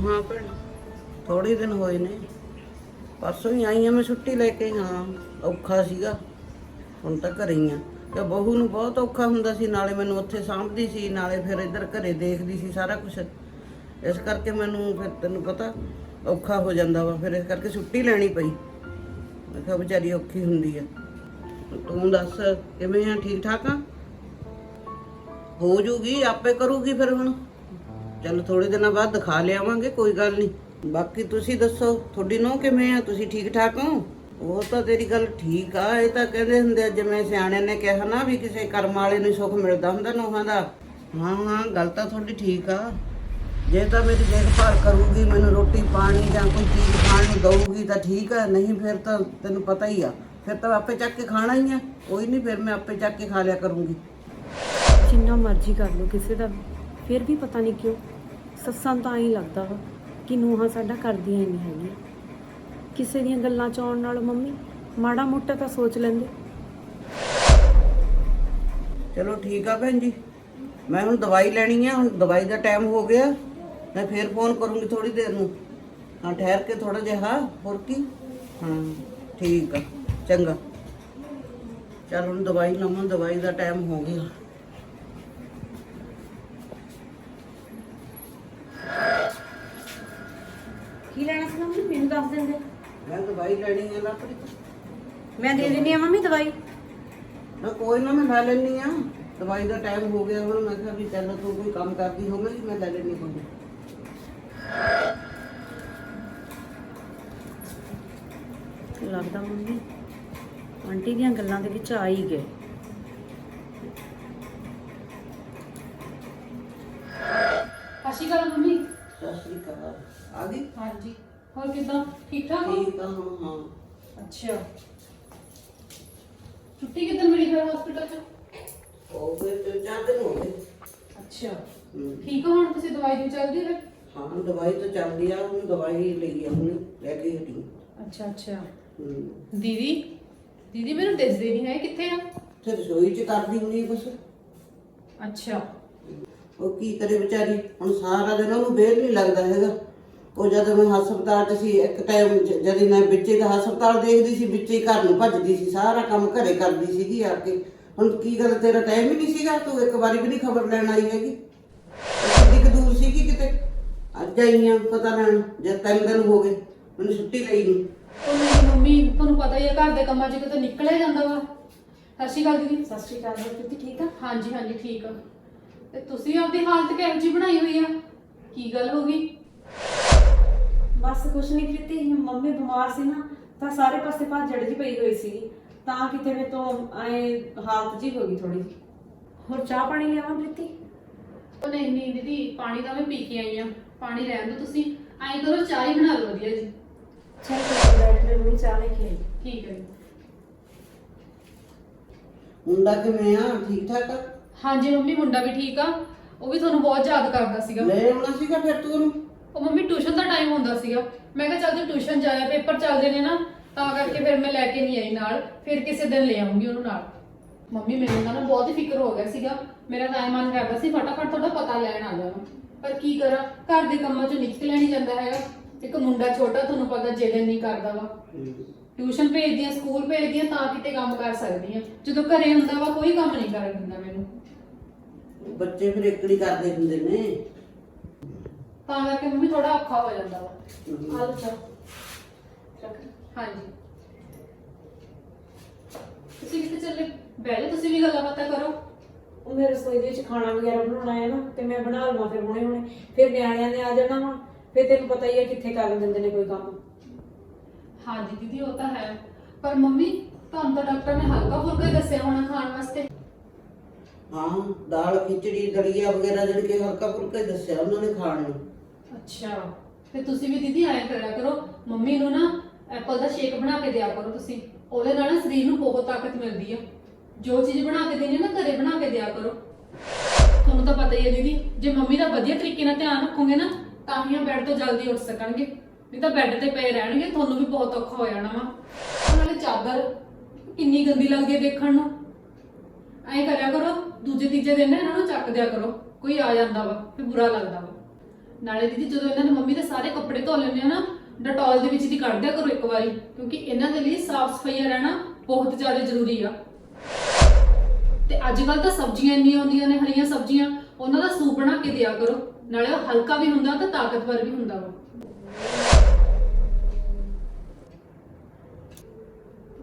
ਹਾਂ ਭੈਣ ਥੋੜੇ ਦਿਨ ਹੋਏ ਨੇ। ਪਰਸੋਂ ਹੀ ਆਈ ਆ ਮੈਂ ਛੁੱਟੀ ਲੈ ਕੇ, ਹਾਂ, ਔਖਾ ਸੀਗਾ। ਹੁਣ ਤਾਂ ਘਰੇ ਹੀ ਆ। ਤੇ ਬਹੂ ਨੂੰ ਬਹੁਤ ਔਖਾ ਹੁੰਦਾ ਸੀ, ਨਾਲੇ ਮੈਨੂੰ ਉੱਥੇ ਸਾਂਭਦੀ ਸੀ, ਨਾਲੇ ਫਿਰ ਇੱਧਰ ਘਰੇ ਦੇਖਦੀ ਸੀ ਸਾਰਾ ਕੁਝ ਇਸ ਕਰਕੇ ਮੈਨੂੰ ਫਿਰ ਤੈਨੂੰ ਪਤਾ ਔਖਾ ਹੋ ਜਾਂਦਾ ਵਾ, ਫਿਰ ਇਸ ਕਰਕੇ ਛੁੱਟੀ ਲੈਣੀ ਪਈ। ਮੈਂ ਕਿਹਾ ਵਿਚਾਰੀ ਔਖੀ ਹੁੰਦੀ ਆ। ਤੂੰ ਦੱਸ, ਕਿਵੇਂ ਆ, ਠੀਕ ਠਾਕ ਆ? ਹੋ ਜੂਗੀ, ਆਪੇ ਕਰੂਗੀ ਫਿਰ ਹੁਣ? ਚਲੋ ਥੋੜੇ ਦਿਨਾਂ ਬਾਅਦ ਦਿਖਾ ਲਿਆਵਾਂਗੇ, ਕੋਈ ਗੱਲ ਨਹੀਂ। ਬਾਕੀ ਤੁਸੀਂ ਦੱਸੋ, ਤੁਹਾਡੀ ਨੋ ਕਿਵੇਂ ਆ? ਤੁਸੀਂ ਠੀਕ ਠਾਕ ਹੋ? ਉਹ ਤਾਂ ਤੇਰੀ ਗੱਲ ਠੀਕ ਆ, ਇਹ ਤਾਂ ਕਹਿੰਦੇ ਹੁੰਦੇ ਆ, ਜਿਵੇਂ ਸਿਆਣਿਆਂ ਨੇ ਕਿਹਾ ਨਾ ਵੀ ਕਿਸੇ ਕਰਮ ਵਾਲੇ ਨੂੰ ਸੁੱਖ ਮਿਲਦਾ ਹੁੰਦਾ ਨੋਹਾਂ ਦਾ। ਹਾਂ ਹਾਂ, ਗੱਲ ਤਾਂ ਤੁਹਾਡੀ ਠੀਕ ਆ। ਜੇ ਤਾਂ ਮੇਰੀ ਦੇਖਭਾਲ ਕਰੂਗੀ, ਮੈਨੂੰ ਰੋਟੀ ਪਾਣੀ ਜਾਂ ਕੋਈ ਚੀਜ਼ ਖਾਣ ਨੂੰ ਦਊਗੀ ਤਾਂ ਠੀਕ ਆ, ਨਹੀਂ ਫਿਰ ਤਾਂ ਤੈਨੂੰ ਪਤਾ ਹੀ ਆ। ਫਿਰ ਤਾਂ ਆਪੇ ਚੱਕ ਕੇ ਖਾਣਾ ਹੀ ਆ। ਕੋਈ ਨਹੀਂ, ਫਿਰ ਮੈਂ ਆਪੇ ਚੱਕ ਕੇ ਖਾ ਲਿਆ ਕਰੂੰਗੀ। ਜਿੰਨਾ ਮਰਜ਼ੀ ਕਰ ਲਓ, ਕਿਸੇ ਦਾ ਫਿਰ ਵੀ ਪਤਾ ਨਹੀਂ ਕਿਉਂ ਸੱਸਾਂ ਤਾਂ ਹੀ ਲੱਗਦਾ ਵਾ ਕਿ ਨੂੰਹਾਂ ਸਾਡਾ ਕਰਦੀਆਂ ਹੀ ਨਹੀਂ ਹੈਗੀਆਂ। ਕਿਸੇ ਦੀਆਂ ਗੱਲਾਂ ਚ ਆਉਣ ਨਾਲ ਮੰਮੀ ਮਾੜਾ ਮੋਟਾ ਤਾਂ ਸੋਚ ਲੈਂਦੇ। ਚਲੋ ਠੀਕ ਆ ਭੈਣ ਜੀ। ਮੈਂ ਹੁਣ ਦਵਾਈ ਲੈਣੀ ਆ, ਹੁਣ ਦਵਾਈ ਦਾ ਟਾਈਮ ਹੋ ਗਿਆ। ਮੈਂ ਫੇਰ ਫੋਨ ਕਰੂੰਗੀ ਥੋੜੀ ਦੇਰ ਨੂੰ। ਹਾਂ, ਠਹਿਰ ਕੇ ਥੋੜਾ ਜਿਹਾ ਹੋਰ ਕੀ? ਹਾਂ, ਠੀਕ ਆ, ਚੰਗਾ। ਚਲ ਹੁਣ ਦਵਾਈ ਲਵਾਂ, ਦਵਾਈ ਦਾ ਟਾਈਮ ਹੋ ਗਿਆ ਕੀ ਲੈਣਾ ਸੀ ਮੰਮੀ ਮੈਨੂੰ ਦੱਸ ਦਿੰਦੇ? ਮੈਂ ਦਵਾਈ ਲੈਣੀ ਹੈ ਲਾਪਰੀ ਮੈਂ ਦੇ ਦਿੰਦੀ ਆ ਮੰਮੀ ਦਵਾਈ। ਨਾ ਕੋਈ ਨਾ ਮੈਂ ਲੈ ਲੈਣੀ ਆ। ਦਵਾਈ ਦਾ ਟਾਈਮ ਹੋ ਗਿਆ ਹੁਣ ਮੈਂ ਕਿਹਾ ਵੀ ਚੱਲ ਤੂੰ ਕੋਈ ਕੰਮ ਕਰਦੀ ਹੋਵੇਗੀ ਮੈਂ ਲੈ ਲੈਣੀ ਕੋਈ ਲੱਗਦਾ ਮੰਮੀ ਆਂਟੀ ਦੀਆਂ ਗੱਲਾਂ ਦੇ ਵਿੱਚ ਆ ਹੀ ਗਏ। ਸਤਿ ਸ਼੍ਰੀ ਅਕਾਲ ਮੰਮੀ। ਸਤਿ ਸ੍ਰੀ ਅਕਾਲ। ਆ ਗਈ? ਹਾਂਜੀ। ਹੋਰ ਕਿਦਾਂ? ਠੀਕ ਠਾਕ ਹੋ? ਠੀਕ ਆ ਹਾਂ ਹਾਂ। ਅੱਛਾ। ਛੁੱਟੀ ਕਿੱਦਣ ਮਿਲੀ ਫਿਰ ਹਸਪੀਟਲ ਚ? ਉਹ ਫਿਰ ਤੇ ਚਾਰ ਦਿਨ ਹੋ ਗਏ ਅੱਛਾ। ਹਮ, ਠੀਕ ਹੋ ਹੁਣ ਤੁਸੀਂ ਦਵਾਈ ਦੀ ਚੱਲਦੀ ਰਹੇ ਹਾਂ ਦਵਾਈ ਤਾਂ ਚੱਲਦੀ ਆ ਹੁਣ ਦਵਾਈ ਲਈ ਆ ਹੁਣ ਲੈ ਕੇ ਹਟੀ। ਅੱਛਾ ਅੱਛਾ। ਹੂੰ। ਦੀਦੀ? ਦੀਦੀ ਮੈਨੂੰ ਦਿਸਦੇ ਨਹੀਂ ਹੈ ਕਿੱਥੇ ਆ? ਤੇ ਰਸੋਈ ਚ ਕਰਦੀ ਹੁੰਦੀ ਬਸ ਅੱਛਾ। ਉਹ ਕੀ ਕਰੇ ਵਿਚਾਰੀ? ਹੁਣ ਸਾਰਾ ਦਿਨ ਉਹਨੂੰ ਬੇਲ ਨਹੀਂ ਲੱਗਦਾ ਹੈਗਾ। ਉਹ ਜਦੋਂ ਮੈਂ ਹਸਪਤਾਲ 'ਚ ਸੀ ਇੱਕ ਟਾਈਮ ਜਦ ਮੈਂ ਵਿੱਚੇ ਦਾ ਹਸਪਤਾਲ ਦੇਖਦੀ ਸੀ ਵਿੱਚੇ ਹੀ ਘਰ ਨੂੰ ਭੱਜਦੀ ਸੀ ਸਾਰਾ ਕੰਮ ਘਰੇ ਕਰਦੀ ਸੀਗੀ ਆ ਕੇ। ਹੁਣ ਕੀ ਗੱਲ ਤੇਰਾ ਟਾਈਮ ਹੀ ਨਹੀਂ ਸੀਗਾ? ਤੂੰ ਇੱਕ ਵਾਰੀ ਵੀ ਨਹੀਂ ਖਬਰ ਲੈਣ ਆਈ ਹੈਗੀ। ਕਿੰਨੀ ਕੁ ਦੂਰ ਸੀਗੀ ਕਿਤੇ? ਅੱਜ ਆਈ ਆ ਪਤਾ ਲੈਣ। ਜਦ ਤਿੰਨ ਦਿਨ ਹੋ ਗਏ ਮੈਨੂੰ ਛੁੱਟੀ ਲਈ ਨੂੰ। ਉਹ ਮੇਰੀ ਮੰਮੀ ਤੁਹਾਨੂੰ ਪਤਾ ਹੀ ਹੈ ਘਰ ਦੇ ਕੰਮਾਂ 'ਚ ਕਿਤੇ ਨਿਕਲਿਆ ਜਾਂਦਾ ਵਾ। ਸਤਿ ਸ਼੍ਰੀ ਅਕਾਲ ਦੀਦੀ। ਸਤਿ ਸ਼੍ਰੀ ਅਕਾਲ ਜੀ ਠੀਕ ਆ? ਹਾਂਜੀ ਹਾਂਜੀ ਠੀਕ ਆ। ਤੇ ਤੁਸੀਂ ਆਪਦੀ ਹਾਲਤ ਕਿਹੋ ਜਿਹੀ ਬਣਾਈ ਹੋਈ ਆ? ਕੀ ਗੱਲ ਹੋ ਗਈ? ਬਸ ਕੁਛ ਨਹੀਂ ਕੀਤੀ ਮੰਮੀ ਬਿਮਾਰ ਸੀ ਨਾ ਤਾਂ ਸਾਰੇ ਪਾਸੇ ਭੱਜ ਜੜ ਜੀ ਪਈ ਹੋਈ ਸੀਗੀ। ਤਾਂ ਕਿਤੇ ਮੇ ਤੋਂ ਐ ਹਾਲਤ ਜੀ ਹੋ ਗਈ ਥੋੜੀ ਜੀ ਹੋਰ ਚਾਹ ਪਾਣੀ ਲਿਆਵਾਂ ਪ੍ਰੀਤੀ? ਉਹ ਨਹੀਂ ਨਹੀਂ ਦੀਦੀ ਪਾਣੀ ਤਾਂ ਮੈਂ ਪੀ ਕੇ ਆਈ ਆ ਪਾਣੀ ਰਹਿਣ ਦਿਓ ਤੁਸੀਂ। ਐਂ ਕਰੋ ਚਾਹ ਹੀ ਬਣਾ ਲਓ ਵਧੀਆ ਜੀ। ਚਲ ਬੈਠ ਲੈ ਮੈਂ ਚਾਹ ਲੈ ਕੇ ਆਈ। ਠੀਕ ਹੈ ਜੀ। ਮੁੰਡਾ ਕਿਵੇਂ ਆ? ਠੀਕ ਠਾਕ ਆ? ਹਾਂਜੀ ਮੰਮੀ ਮੁੰਡਾ ਵੀ ਠੀਕ ਆ। ਉਹ ਵੀ ਤੁਹਾਨੂੰ ਬਹੁਤ ਯਾਦ ਕਰਦਾ ਸੀਗਾ। ਲੈ ਆਉਣਾ ਸੀਗਾ ਫਿਰ ਤੂੰ ਉਹਨੂੰ? ਉਹ ਮੰਮੀ ਟਿਊਸ਼ਨ ਦਾ ਟਾਈਮ ਹੁੰਦਾ ਸੀਗਾ। ਮੈਂ ਕਿਹਾ ਚੱਲ ਜੇ ਟਿਊਸ਼ਨ ਜਾਇਆ, ਪੇਪਰ ਚੱਲਦੇ ਨੇ ਨਾ, ਤਾਂ ਕਰਕੇ ਫਿਰ ਮੈਂ ਲੈ ਕੇ ਨਹੀਂ ਆਈ ਨਾਲ। ਫਿਰ ਕਿਸੇ ਦਿਨ ਲੈ ਆਉਂਗੀ ਉਹਨੂੰ ਨਾਲ। ਮੰਮੀ ਮੈਨੂੰ ਤਾਂ ਨਾ ਬਹੁਤ ਹੀ ਫਿਕਰ ਹੋ ਗਿਆ ਸੀਗਾ। ਮੇਰਾ ਤਾਂ ਐਂ ਮਨ ਕਰਦਾ ਸੀ, ਫਟਾਫਟ ਤੁਹਾਡਾ ਪਤਾ ਲੈਣ ਆ ਜਾਵਾਂ। ਪਰ ਕੀ ਕਰਾਂ, ਘਰ ਦੇ ਕੰਮਾਂ 'ਚੋਂ ਨਿਕਲਿਆ ਨਹੀਂ ਜਾਂਦਾ ਹੈਗਾ। ਇੱਕ ਮੁੰਡਾ ਛੋਟਾ ਤੁਹਾਨੂੰ ਪਤਾ ਜਿਹੜੇ ਨਹੀਂ ਕਰਦਾ ਵਾ। ਟਿਊਸ਼ਨ ਭੇਜਦੀ ਆ ਸਕੂਲ ਭੇਜਦੀ ਆ ਤਾਂ ਕਿਤੇ ਕੰਮ ਕਰ ਸਕਦੀ ਆ ਜਦੋਂ ਘਰੇ ਹੁੰਦਾ ਵਾ, ਕੋਈ ਕੰਮ ਨਹੀਂ ਕਰਨ ਦਿੰਦਾ ਮੈਨੂੰ। ਬੱਚੇ ਫਿਰ ਇਕੜੀ ਕਰਦੇ ਹੁੰਦੇ ਨੇ। ਤਾਂ ਕਰਕੇ ਮੰਮੀ ਥੋੜਾ ਔਖਾ ਹੋ ਜਾਂਦਾ ਵਾ। ਆਲੂ ਚਾ ਹਾਂਜੀ। ਤੁਸੀਂ ਕਿਤੇ ਚੱਲੇ? ਬਹਿ ਜਾਓ ਤੁਸੀਂ ਵੀ ਗੱਲਾਂ ਬਾਤਾਂ ਕਰੋ। ਉਹ ਮੇਰੇ ਰਸੋਈ ਦੇ ਵਿੱਚ ਖਾਣਾ ਵਗੈਰਾ ਬਣਾਉਣਾ ਹੈ ਨਾ ਤੇ ਮੈਂ ਬਣਾ ਲਵਾਂ ਫਿਰ ਹੁਣੇ ਹੁਣੇ। ਫਿਰ ਨਿਆਣਿਆਂ ਨੇ ਆ ਜਾਣਾ ਵਾ ਫਿਰ ਤੈਨੂੰ ਪਤਾ ਹੀ ਹੈ ਕਿੱਥੇ ਕਰ ਦਿੰਦੇ ਨੇ ਕੋਈ ਕੰਮ। ਹਾਂਜੀ ਦੀਦੀ ਉਹ ਤਾਂ ਹੈ। ਪਰ ਮੰਮੀ ਤੁਹਾਨੂੰ ਤਾਂ ਡਾਕਟਰ ਨੇ ਹਲਕਾ ਫੁਲਕਾ ਹੀ ਦੱਸਿਆ ਹੋਣਾ ਖਾਣ ਵਾਸਤੇ। ਹਾਂ, ਦਾਲ, ਖਿਚੜੀ, ਦਲੀਆ ਵਗੈਰਾ ਜਿਹੜੇ ਕਿ ਹਲਕਾ ਫੁਲਕਾ ਹੀ ਦੱਸਿਆ ਉਹਨਾਂ ਨੇ ਖਾਣ ਨੂੰ। ਅੱਛਾ ਤੇ ਤੁਸੀਂ ਵੀ ਦੀਦੀ ਐਂ ਕਰਿਆ ਕਰੋ। ਮੰਮੀ ਨੂੰ ਨਾ ਐਪਲ ਦਾ ਸ਼ੇਕ ਬਣਾ ਕੇ ਦਿਆ ਕਰੋ ਤੁਸੀਂ। ਉਹਦੇ ਨਾਲ ਨਾ ਸਰੀਰ ਨੂੰ ਬਹੁਤ ਤਾਕਤ ਮਿਲਦੀ ਆ। ਜੋ ਚੀਜ਼ ਬਣਾ ਕੇ ਦੇਣੀ ਆ ਨਾ, ਘਰੇ ਬਣਾ ਕੇ ਦਿਆ ਕਰੋ। ਤੁਹਾਨੂੰ ਤਾਂ ਪਤਾ ਹੀ ਹੈ ਦੀਦੀ, ਜੇ ਮੰਮੀ ਦਾ ਵਧੀਆ ਤਰੀਕੇ ਨਾਲ ਧਿਆਨ ਰੱਖੋਗੇ ਨਾ, ਤਾਂ ਹੀ ਉਹ ਬੈੱਡ ਤੋਂ ਜਲਦੀ ਉੱਠ ਸਕਣਗੇ। ਨਹੀਂ ਤਾਂ ਬੈੱਡ ਤੇ ਪਏ ਰਹਿਣਗੇ, ਤੁਹਾਨੂੰ ਵੀ ਬਹੁਤ ਔਖਾ ਹੋ ਜਾਣਾ ਵਾ। ਉਹਨਾਂ ਨੇ ਚਾਦਰ ਕਿੰਨੀ ਗੰਦੀ ਲੱਗਦੀ ਹੈ ਦੇਖਣ ਨੂੰ। ਐਂ ਕਰਿਆ ਕਰੋ ਦੂਜੇ ਤੀਜੇ ਦਿਨ ਨਾ ਇਹਨਾਂ ਨੂੰ ਚੱਕ ਦਿਆ ਕਰੋ, ਕੋਈ ਆ ਜਾਂਦਾ ਵਾ, ਫਿਰ ਬੁਰਾ ਲੱਗਦਾ ਵਾ। ਨਾਲੇ ਦੀਦੀ ਜਦੋਂ ਇਹਨਾਂ ਨੇ ਮੰਮੀ ਦੇ ਸਾਰੇ ਕੱਪੜੇ ਧੋ ਲੈਂਦੇ ਆ ਨਾ, ਡਟੋਲ ਦੇ ਵਿੱਚ ਦੀ ਕੱਢ ਦਿਆ ਕਰੋ ਇੱਕ ਵਾਰੀ, ਕਿਉਂਕਿ ਇਹਨਾਂ ਦੇ ਲਈ ਸਾਫ਼ ਸਫਾਈਆ ਰਹਿਣਾ ਬਹੁਤ ਜ਼ਿਆਦਾ ਜ਼ਰੂਰੀ ਆ। ਤੇ ਅੱਜ ਕੱਲ ਤਾਂ ਸਬਜ਼ੀਆਂ ਇੰਨੀਆਂ ਆਉਂਦੀਆਂ ਨੇ, ਹਰੀਆਂ ਸਬਜ਼ੀਆਂ, ਉਹਨਾਂ ਦਾ ਸੂਪ ਬਣਾ ਕੇ ਦਿਆ ਕਰੋ, ਨਾਲੇ ਉਹ ਹਲਕਾ ਵੀ ਹੁੰਦਾ ਤੇ ਤਾਕਤਵਰ ਵੀ ਹੁੰਦਾ ਵਾ।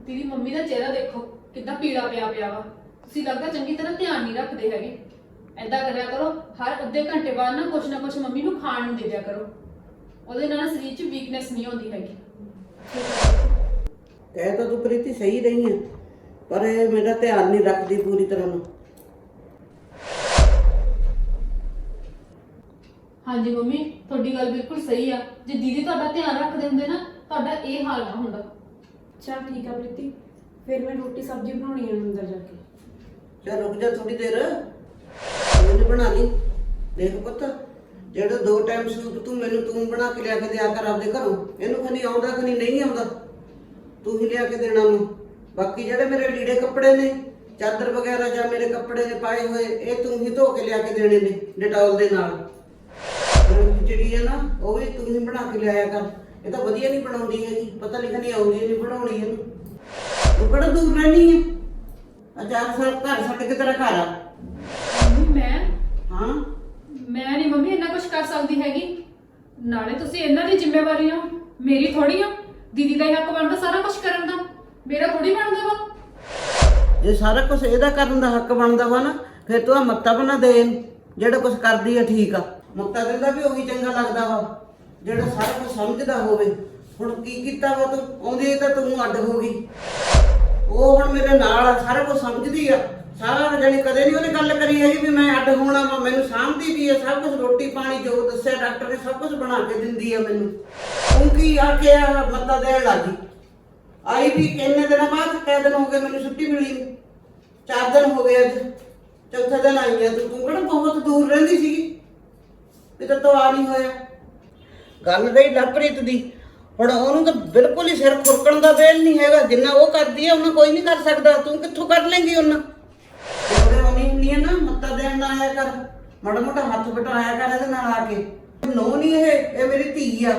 ਦੀਦੀ, ਮੰਮੀ ਦਾ ਚਿਹਰਾ ਦੇਖੋ ਕਿੰਨਾ ਪੀਲਾ ਪਿਆ ਪਿਆ ਵਾ। ਤੁਸੀਂ ਲੱਗਦਾ ਚੰਗੀ ਤਰ੍ਹਾਂ ਧਿਆਨ ਨਹੀਂ ਰੱਖਦੇ ਹੈਗੇ। ਐਦਾਂ ਕਰਿਆ ਕਰੋ ਹਰ ਅੱਧੇ ਘੰਟੇ ਬਾਅਦ ਨਾ ਕੁਛ ਨਾ ਕੁਛ ਮੰਮੀ ਨੂੰ ਖਾਣ ਨੂੰ ਦੇ ਦਿਆ ਕਰੋ। ਉਹਦੇ ਨਾਲ ਸਰੀਰ 'ਚ ਵੀਕਨੈਸ ਨਹੀਂ ਆਉਂਦੀ ਹੈਗੀ। ਕਹਿ ਤਾਂ ਤੂੰ ਪ੍ਰੀਤੀ ਸਹੀ ਰਹੀ ਹੈ ਪਰ ਇਹ ਮੇਰਾ ਧਿਆਨ ਨਹੀਂ ਰੱਖਦੀ ਪੂਰੀ ਤਰ੍ਹਾਂ ਨਾਲ ਹਾਂਜੀ ਮੰਮੀ ਤੁਹਾਡੀ ਗੱਲ ਬਿਲਕੁਲ ਸਹੀ ਆ। ਜੇ ਦੀਦੀ ਤੁਹਾਡਾ ਧਿਆਨ ਰੱਖਦੇ ਹੁੰਦੇ ਨਾ ਤੁਹਾਡਾ ਇਹ ਹਾਲ ਨਾ ਹੁੰਦਾ। ਚਲ ਠੀਕ ਆ ਪ੍ਰੀਤੀ ਫਿਰ ਮੈਂ ਰੋਟੀ ਸਬਜ਼ੀ ਬਣਾਉਣੀ ਆ ਅੰਦਰ ਜਾ ਕੇ। ਚੱਲ ਰੁਕ ਜਾ ਥੋੜੀ ਦੇਰ। ਮੈਨੂੰ ਬਣਾ ਲਈ। ਦੇਖ ਪੁੱਤ, ਜਿਹੜਾ ਦੋ ਟਾਈਮ ਸੂਪ ਤੂੰ ਮੈਨੂੰ ਤੂੰ ਬਣਾ ਕੇ ਲਿਆ ਕੇ ਦਿਆ ਕਰ ਆਪਦੇ ਘਰੋਂ, ਇਹਨੂੰ ਖਨੀ ਆਉਂਦਾ ਖਨੀ ਨਹੀਂ ਆਉਂਦਾ। ਤੂੰ ਹੀ ਲਿਆ ਕੇ ਦੇਣਾ ਨੂੰ ਬਾਕੀ ਜਿਹੜੇ ਮੇਰੇ ਲੀੜੇ ਕੱਪੜੇ ਨੇ, ਚਾਦਰ ਵਗੈਰਾ ਜਾਂ ਮੇਰੇ ਕੱਪੜੇ ਨੇ ਪਾਏ ਹੋਏ, ਇਹ ਤੂੰ ਹੀ ਧੋ ਕੇ ਲਿਆ ਕੇ ਦੇਣੇ ਨੇ, ਡਟੋਲ ਦੇ ਨਾਲ। ਤੇ ਜਿਹੜੀ ਹੈ ਨਾ, ਉਹ ਵੀ ਤੂੰ ਹੀ ਬਣਾ ਕੇ ਲਿਆਇਆ ਕਰ। ਇਹ ਤਾਂ ਵਧੀਆ ਨਹੀਂ ਬਣਾਉਂਦੀ ਹੈਗੀ, ਪਤਾ ਨਹੀਂ ਆਉਂਦੀ, ਨਹੀਂ ਬਣਾਉਣੀ ਇਹਨੂੰ। ਤੂੰ ਕਿਹੜਾ ਦੂਰ ਰਹਿਣੀ ਹੈ? ਸਰ ਘਰ ਛੱਡ ਕੇ ਤੇਰਾ ਘਰ ਆ। ਮੰਮੀ ਮੈਂ? ਹਾਂ। ਮੈਂ ਨਹੀਂ ਮੰਮੀ ਇੰਨਾ ਕੁਝ ਕਰ ਸਕਦੀ ਹੈਗੀ। ਨਾਲੇ ਤੁਸੀਂ ਇਹਨਾਂ ਦੀ ਜ਼ਿੰਮੇਵਾਰੀ ਹੋ। ਮੇਰੀ ਥੋੜੀ ਆ ਦੀਦੀ ਦਾ ਹੀ ਹੱਕ ਬਣਦਾ ਸਾਰਾ ਕੁਝ ਕਰਨ ਦਾ। ਮੇਰਾ ਥੋੜੀ ਬਣਦਾ ਵਾ। ਜੇ ਸਾਰਾ ਕੁਝ ਇਹਦਾ ਕਰਨ ਦਾ ਹੱਕ ਬਣਦਾ ਵਾ ਨਾ ਫਿਰ ਤੂੰ ਆ ਮੱਤਾ ਬਣਾ ਦੇ। ਇਹਨੂੰ। ਜਿਹੜਾ ਕੁਝ ਕਰਦੀ ਆ ਠੀਕ ਆ। ਮੱਤਾ ਦਿੰਦਾ ਵੀ ਉਹੀ ਚੰਗਾ ਲੱਗਦਾ ਵਾ। ਜਿਹੜਾ ਸਾਰਾ ਕੁਝ ਸਮਝਦਾ ਹੋਵੇ। ਹੁਣ ਕੀ ਕੀਤਾ ਵਾ ਤੂੰ? ਆਉਂਦੀ ਤਾਂ ਤੂੰ ਅੱਡ ਹੋ ਗਈ। ਉਹ ਹੁਣ ਮੇਰੇ ਨਾਲ ਆ, ਸਾਰਾ ਕੁਝ ਸਮਝਦੀ ਆ। ਸਾਰਾ ਜਣੀ ਕਦੇ ਨਹੀਂ ਉਹਨੇ ਗੱਲ ਕਰੀ ਹੈਗੀ ਵੀ ਮੈਂ ਅੱਡ ਹੋਣਾ ਵਾ, ਮੈਨੂੰ ਸਾਂਭਦੀ ਵੀ ਆ, ਸਭ ਕੁਝ ਰੋਟੀ ਪਾਣੀ ਜੋ ਦੱਸਿਆ ਡਾਕਟਰ ਨੇ ਸਭ ਕੁਝ ਬਣਾ ਕੇ ਦਿੰਦੀ ਆ ਮੈਨੂੰ। ਤੂੰ ਕੀ ਆ ਕੇ ਆ ਮੱਤਾ ਦੇਣ ਲੱਗੀ? ਆਈ ਵੀ ਕਿੰਨੇ ਦਿਨਾਂ ਬਾਅਦ ਕੈ ਦਿਨ ਹੋ ਗਏ ਮੈਨੂੰ ਛੁੱਟੀ ਮਿਲੀ ਚਾਰ ਦਿਨ ਹੋ ਗਏ ਅੱਜ, ਚੌਥੇ ਦਿਨ ਆਈ ਆ, ਤੂੰ ਕਿਹੜਾ ਬਹੁਤ ਦੂਰ ਰਹਿੰਦੀ ਸੀਗੀ। ਤੇ ਤੋਂ ਆ ਨਹੀਂ ਹੋਇਆ। ਗੱਲ ਰਹੀ ਲਵਪ੍ਰੀਤ ਦੀ। ਹੁਣ ਉਹਨੂੰ ਤਾਂ ਬਿਲਕੁਲ ਹੀ ਸਿਰ ਖੁਰਕਣ ਦਾ ਵੇਲ ਨਹੀਂ ਹੈਗਾ, ਜਿੰਨਾ ਉਹ ਕਰਦੀ ਹੈ, ਉਹਨਾਂ ਕੋਈ ਨਹੀਂ ਕਰ ਸਕਦਾ। ਤੂੰ ਕਿੱਥੋਂ ਕਰ ਲੇਂਗੀ ਉਹਨਾਂ? ਉਹਦੇ ਉਹਨੀ ਹੁੰਦੀ ਹੈ ਨਾ, ਮੱਤਾ ਦੇਣ ਨਾ ਆਇਆ ਕਰ। ਮਾੜਾ ਮੋਟਾ ਹੱਥ ਬਟਾਇਆ ਕਰ ਇਹਦੇ ਨਾਲ ਆ ਕੇ। ਨੋ ਨਹੀਂ ਇਹ ਇਹ ਮੇਰੀ ਧੀ ਆ।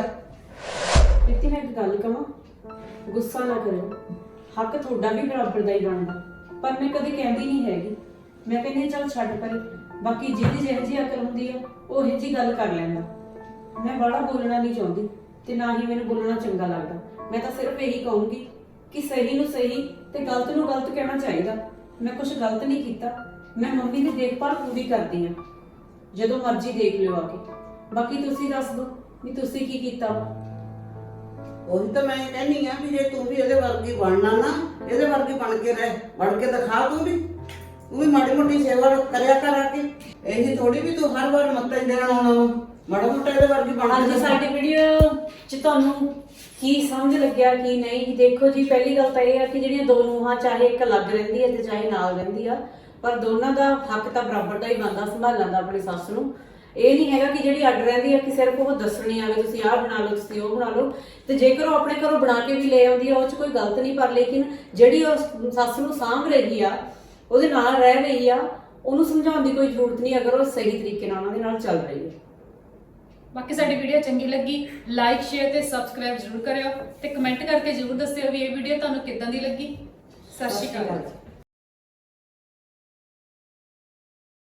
ਪ੍ਰੀਤੀ, ਮੈਂ ਇੱਕ ਗੱਲ ਕਹਾਂ ਗੁੱਸਾ ਨਾ ਕਰਿਓ। ਹੱਕ ਤੁਹਾਡਾ ਵੀ ਬਰਾਬਰ ਦਾ ਹੀ ਬਣਦਾ। ਪਰ ਮੈਂ ਕਦੇ ਕਹਿੰਦੀ ਨਹੀਂ ਹੈਗੀ। ਮੈਂ ਕਹਿੰਦੀ ਚੱਲ ਛੱਡ ਪਰੇ। ਬਾਕੀ ਜਿਹਦੀ ਜਿਹੋ ਜਿਹੀ ਅਕਲ ਹੁੰਦੀ ਆ, ਉਹ ਇਹੋ ਜਿਹੀ ਗੱਲ ਕਰ ਲੈਂਦਾ। ਮੈਂ ਬੜਾ ਬੋਲਣਾ ਨਹੀਂ ਚਾਹੁੰਦੀ। ਤੇ ਨਾ ਹੀ ਮੈਨੂੰ ਬੋਲਣਾ ਚੰਗਾ ਲੱਗਦਾ। ਮੈਂ ਤਾਂ ਸਿਰਫ ਇਹੀ ਕਹੂੰਗੀ ਕਿ ਸਹੀ ਨੂੰ ਸਹੀ ਤੇ ਗਲਤ ਨੂੰ ਗਲਤ ਕਹਿਣਾ ਚਾਹੀਦਾ। ਮੈਂ ਕੁਝ ਗਲਤ ਨਹੀਂ ਕੀਤਾ। ਮੈਂ ਮੰਮੀ ਦੀ ਦੇਖਭਾਲ ਪੂਰੀ ਕਰਦੀ ਆ ਜਦੋਂ ਮਰਜ਼ੀ ਦੇਖ ਲਿਓ ਆ ਕੇ। ਬਾਕੀ ਤੁਸੀਂ ਦੱਸ ਦਿਓ ਵੀ ਤੁਸੀਂ ਕੀ ਕੀਤਾ। ਉਹੀ ਤਾਂ ਮੈਂ ਕਹਿੰਨੀ ਆ ਵੀ ਜੇ ਤੂੰ ਵੀ ਇਹਦੇ ਵਰਗੀ ਬਣਨਾ ਨਾ ਇਹਦੇ ਵਰਗੀ ਬਣ ਕੇ ਰਹਿ ਬਣ ਕੇ ਦਿਖਾ ਤੂੰ ਵੀ। ਤੂੰ ਵੀ ਮਾੜੀ ਮੋਟੀ ਸੇਵਾ ਕਰਿਆ ਕਰ ਆ ਕੇ। ਇਹੀ ਥੋੜੀ ਵੀ ਤੂੰ ਹਰ ਵਾਰ ਮੱਤਾਂ ਹੀ ਦੇਣ ਆਉਣਾ ਵਾ। ਮਾੜਾ ਮੋਟਾ ਇਹਦੇ ਵਰਗੀ ਬਣ ਅੱਜ ਕੇ ਸਾਡੀ ਵੀਡੀਓ ਚ ਤੁਹਾਨੂੰ ਕੀ ਸਮਝ ਲੱਗਿਆ ਕੀ ਨਹੀਂ? ਦੇਖੋ ਜੀ, ਪਹਿਲੀ ਗੱਲ ਤਾਂ ਇਹ ਆ ਕਿ ਜਿਹੜੀਆਂ ਦੋ ਨੂੰਹਾਂ ਚਾਹੇ ਇੱਕ ਅਲੱਗ ਰਹਿੰਦੀ ਹੈ ਤੇ ਚਾਹੇ ਨਾਲ ਰਹਿੰਦੀ ਆ, ਪਰ ਦੋਨਾਂ ਦਾ ਹੱਕ ਤਾਂ ਬਰਾਬਰ ਦਾ ਹੀ ਬਣਦਾ, ਸੰਭਾਲਣ ਦਾ ਆਪਣੀ ਸੱਸ ਨੂੰ। ਇਹ ਨਹੀਂ ਹੈਗਾ ਕਿ ਜਿਹੜੀ ਅੱਡ ਰਹਿੰਦੀ ਆ ਕਿ ਸਿਰਫ ਉਹ ਦੱਸਣੀ ਆਵੇ ਤੁਸੀਂ ਆਹ ਬਣਾ ਲਓ, ਤੁਸੀਂ ਉਹ ਬਣਾ ਲਓ। ਤੇ ਜੇਕਰ ਉਹ ਆਪਣੇ ਘਰੋਂ ਬਣਾ ਕੇ ਵੀ ਲੈ ਆਉਂਦੀ ਆ, ਉਹ ਚ ਕੋਈ ਗਲਤ ਨਹੀਂ, ਪਰ ਲੇਕਿਨ ਜਿਹੜੀ ਉਹ ਸੱਸ ਨੂੰ ਸਾਂਭ ਰਹੀ ਆ, ਉਹਦੇ ਨਾਲ ਰਹਿ ਰਹੀ ਆ, ਉਹਨੂੰ ਸਮਝਾਉਣ ਦੀ ਕੋਈ ਜ਼ਰੂਰਤ ਨਹੀਂ ਅਗਰ ਉਹ ਸਹੀ ਤਰੀਕੇ ਨਾਲ ਉਹਨਾਂ ਦੇ ਨਾਲ ਚੱਲ ਰਹੀ ਹੈ। ਬਾਕੀ ਸਾਡੀ ਵੀਡੀਓ ਚੰਗੀ ਲੱਗੀ ਲਾਈਕ ਸ਼ੇਅਰ ਤੇ ਸਬਸਕ੍ਰਾਈਬ ਜ਼ਰੂਰ ਕਰਿਓ ਤੇ ਕਮੈਂਟ ਕਰਕੇ ਜ਼ਰੂਰ ਦੱਸਿਓ ਵੀ ਇਹ ਵੀਡੀਓ ਤੁਹਾਨੂੰ ਕਿੱਦਾਂ ਦੀ ਲੱਗੀ। ਸਤਿ ਸ਼੍ਰੀ ਅਕਾਲ।